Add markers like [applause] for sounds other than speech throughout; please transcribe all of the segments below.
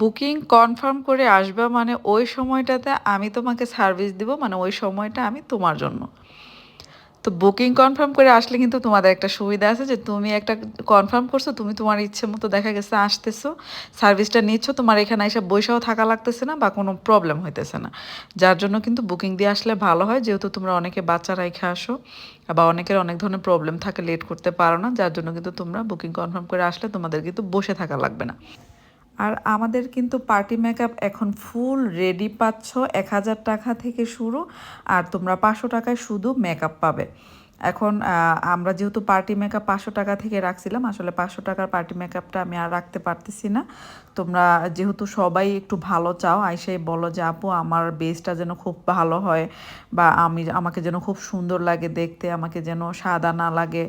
Booking confirm করে আসবা মানে ওই সময়টাতে আমি তোমাকে সার্ভিস দিব মানে ওই সময়টা আমি তোমার জন্য। তো বুকিং কনফার্ম করে আসলে কিন্তু তোমাদের একটা সুবিধা আছে যে তুমি একটা কনফার্ম করছ, তুমি তোমার ইচ্ছে মতো দেখা গেছে আসতেছো, সার্ভিসটা নিচ্ছ, তোমার এখানে এসে বৈশাও থাকা লাগতেছে না বা কোনো প্রবলেম হইতেছে না। যার জন্য কিন্তু বুকিং দিয়ে আসলে ভালো হয়, যেহেতু তোমরা অনেকে বাচ্চা রেখে আসো বা অনেকের অনেক ধরনের প্রবলেম থাকে, লেট করতে পারো না, যার জন্য কিন্তু তোমরা বুকিং কনফার্ম করে আসলে তোমাদের কিন্তু বসে থাকা লাগবে না। আর আমাদের কিন্তু পার্টি মেকআপ এখন ফুল রেডি পাচ্ছ, এক হাজার টাকা থেকে শুরু, আর তোমরা পাঁচশো টাকায় শুধু মেকআপ পাবে। এখন আমরা যেহেতু পার্টি মেকআপ পাঁচশো টাকা থেকে রাখছিলাম, আসলে পাঁচশো টাকার পার্টি মেকআপটা আমি আর রাখতে পারতেছি না। তোমরা যেহেতু সবাই একটু ভালো চাও, আইসাই বলো যে, আপু, আমার বেসটা যেন খুব ভালো হয় বা আমি, আমাকে যেন খুব সুন্দর লাগে দেখতে, আমাকে যেন সাদা না লাগে।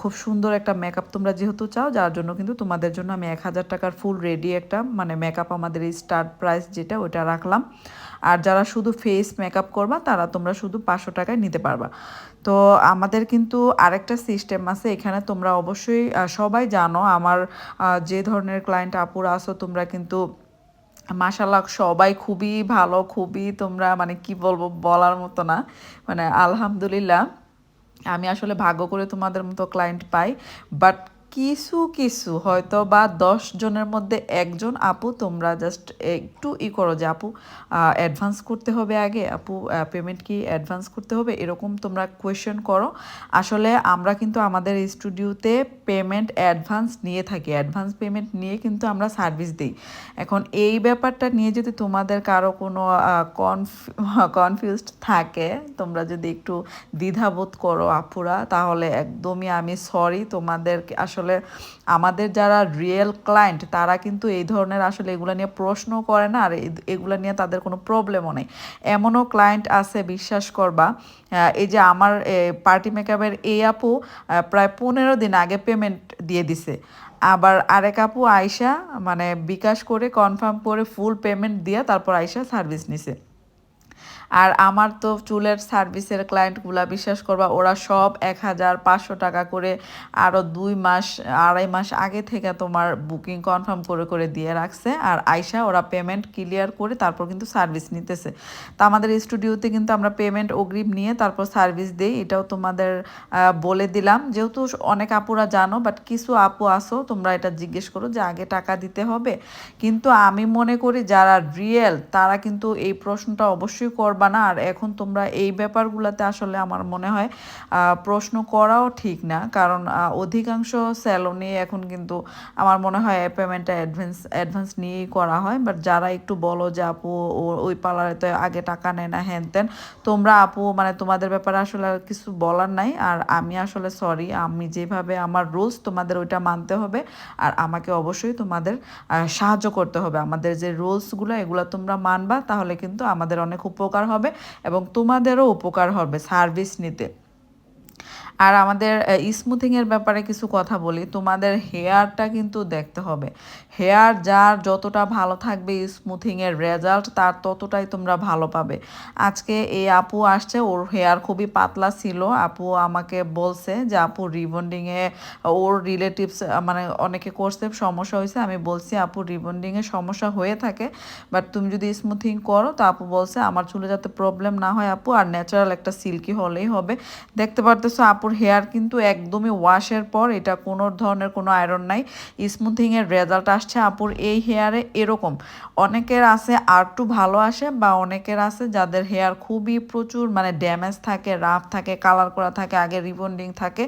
খুব সুন্দর একটা মেকআপ তোমরা যেহেতু চাও, যার জন্য কিন্তু তোমাদের জন্য আমি এক হাজার টাকার ফুল রেডি একটা মানে মেকআপ আমাদের স্টার্ট প্রাইস যেটা, ওইটা রাখলাম। আর যারা শুধু ফেস মেকআপ করবা, তারা তোমরা শুধু পাঁচশো টাকায় নিতে পারবা। তো আমাদের কিন্তু আরেকটা সিস্টেম আছে, এখানে তোমরা অবশ্যই সবাই জানো, আমার যে ধরনের ক্লায়েন্ট আপুরা আছো, তোমরা কিন্তু মাশাল্লাহ সবাই খুবই ভালো, খুবই তোমরা মানে কি বলব বলার মতো না মানে আলহামদুলিল্লাহ। আমি আসলে ভাগ্য করে তোমাদের মতো ক্লায়েন্ট পাই বাট কিছু কিছু, হয়তো বা দশ জনের মধ্যে একজন, আপু, তোমরা জাস্ট একটু ই করো যে, আপু অ্যাডভান্স করতে হবে আগে, আপু পেমেন্ট কি অ্যাডভান্স করতে হবে? এরকম তোমরা কোয়েশ্চেন করো। আসলে আমরা কিন্তু আমাদের স্টুডিওতে পেমেন্ট অ্যাডভান্স নিয়ে থাকি। অ্যাডভান্স পেমেন্ট নিয়ে কিন্তু আমরা সার্ভিস দিই। এখন এই ব্যাপারটা নিয়ে যদি তোমাদের কারও কোনো কনফিউজড [laughs] থাকে, তোমরা যদি একটু দ্বিধাবোধ করো, আপুরা, তাহলে একদমই আমি সরি তোমাদের আসলে আমাদের যারা রিয়েল ক্লায়েন্ট তারা কিন্তু এই ধরনের আসলে এগুলো নিয়ে প্রশ্ন করে না আর এগুলো নিয়ে তাদের কোনো প্রবলেমও নেই। এমনও ক্লায়েন্ট আছে, বিশ্বাস করবা এই যে আমার পার্টি মেকআপের এই আপু প্রায় পনেরো দিন আগে পেমেন্ট দিয়ে দিছে। আবার আরেক আপু আয়সা মানে বিকাশ করে কনফার্ম করে ফুল পেমেন্ট দিয়ে তারপর আয়সা সার্ভিস নিছে। আর আমার তো চুলের সার্ভিসের ক্লায়েন্টগুলা বিশ্বাস করবা, ওরা সব এক হাজার পাঁচশো টাকা করে আরও দুই মাস, আড়াই মাস আগে থেকে তোমার বুকিং কনফার্ম করে করে দিয়ে রাখছে। আর আইসা ওরা পেমেন্ট ক্লিয়ার করে তারপর কিন্তু সার্ভিস নিতেছে। তা আমাদের স্টুডিওতে কিন্তু আমরা পেমেন্ট অগ্রিম নিয়ে তারপর সার্ভিস দিই। এটাও তোমাদের বলে দিলাম। যেহেতু অনেক আপুরা জানো বাট কিছু আপু আসো, তোমরা এটা জিজ্ঞেস করো যে আগে টাকা দিতে হবে। কিন্তু আমি মনে করি যারা রিয়েল তারা কিন্তু এই প্রশ্নটা অবশ্যই করবা। না। আর এখন তোমরা এই ব্যাপারগুলোতে আসলে আমার মনে হয় প্রশ্ন করাও ঠিক না। কারণ অধিকাংশ স্যালনে এখন কিন্তু আমার মনে হয় পেমেন্টটা অ্যাডভান্স অ্যাডভান্স নিয়েই করা হয়। বাট যারা একটু বলো যে, আপু ওই পার্লারে তো আগে টাকা নেয় না, হ্যান ত্যান। তোমরা, আপু মানে তোমাদের ব্যাপারে আসলে আর কিছু বলার নাই। আর আমি আসলে সরি আমি যেভাবে আমার রুলস তোমাদের ওইটা মানতে হবে। আর আমাকে অবশ্যই তোমাদের সাহায্য করতে হবে। আমাদের যে রুলসগুলো এগুলো তোমরা মানবা, তাহলে কিন্তু আমাদের অনেক উপকার হবে এবং তোমাদেরও উপকার হবে সার্ভিস নিতে। আর আমাদের স্মুথিংয়ের ব্যাপারে কিছু কথা বলি। তোমাদের হেয়ারটা কিন্তু দেখতে হবে। হেয়ার যার যতটা ভালো থাকবে স্মুথিংয়ের রেজাল্ট তার ততটাই তোমরা ভালো পাবে। আজকে এই আপু আসছে, ওর হেয়ার খুবই পাতলা ছিল। আপু আমাকে বলছে যে, আপু রিবন্ডিংয়ে ওর রিলেটিভস মানে অনেকে করছে, সমস্যা হয়েছে। আমি বলছি, আপু রিবন্ডিংয়ে সমস্যা হয়ে থাকে বাট তুমি যদি স্মুথিং করো, তো আপু বলছে, আমার চুলে যাতে প্রবলেম না হয় আপু, আর ন্যাচারাল একটা সিল্কি হলেই হবে। দেখতে পারতেছো আপুর হেয়ার কিন্তু একদমই ওয়াশের পর এটা কোনো ধরনের কোনো আয়রন নাই। স্মুথিংয়ের রেজাল্ট আসছে আপুর এই হেয়ারে এরকম। অনেকের আছে আর একটু ভালো আসে বা অনেকের আছে যাদের হেয়ার খুবই প্রচুর মানে ড্যামেজ থাকে রাফ থাকে কালার করা থাকে, আগে রিবন্ডিং থাকে,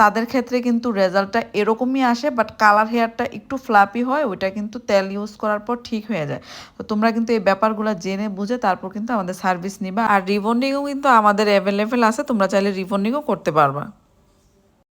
তাদের ক্ষেত্রে কিন্তু রেজাল্টটা এরকমই আসে বাট কালার হেয়ারটা একটু ফ্লাপি হয়, ওইটা কিন্তু তেল ইউজ করার পর ঠিক হয়ে যায়। তো তোমরা কিন্তু এই ব্যাপারগুলো জেনে বুঝে তারপর কিন্তু আমাদের সার্ভিস নিবা। আর রিবন্ডিংও কিন্তু আমাদের অ্যাভেলেবেল আছে, তোমরা চাইলে রিবন্ডিংও করতে পারবা।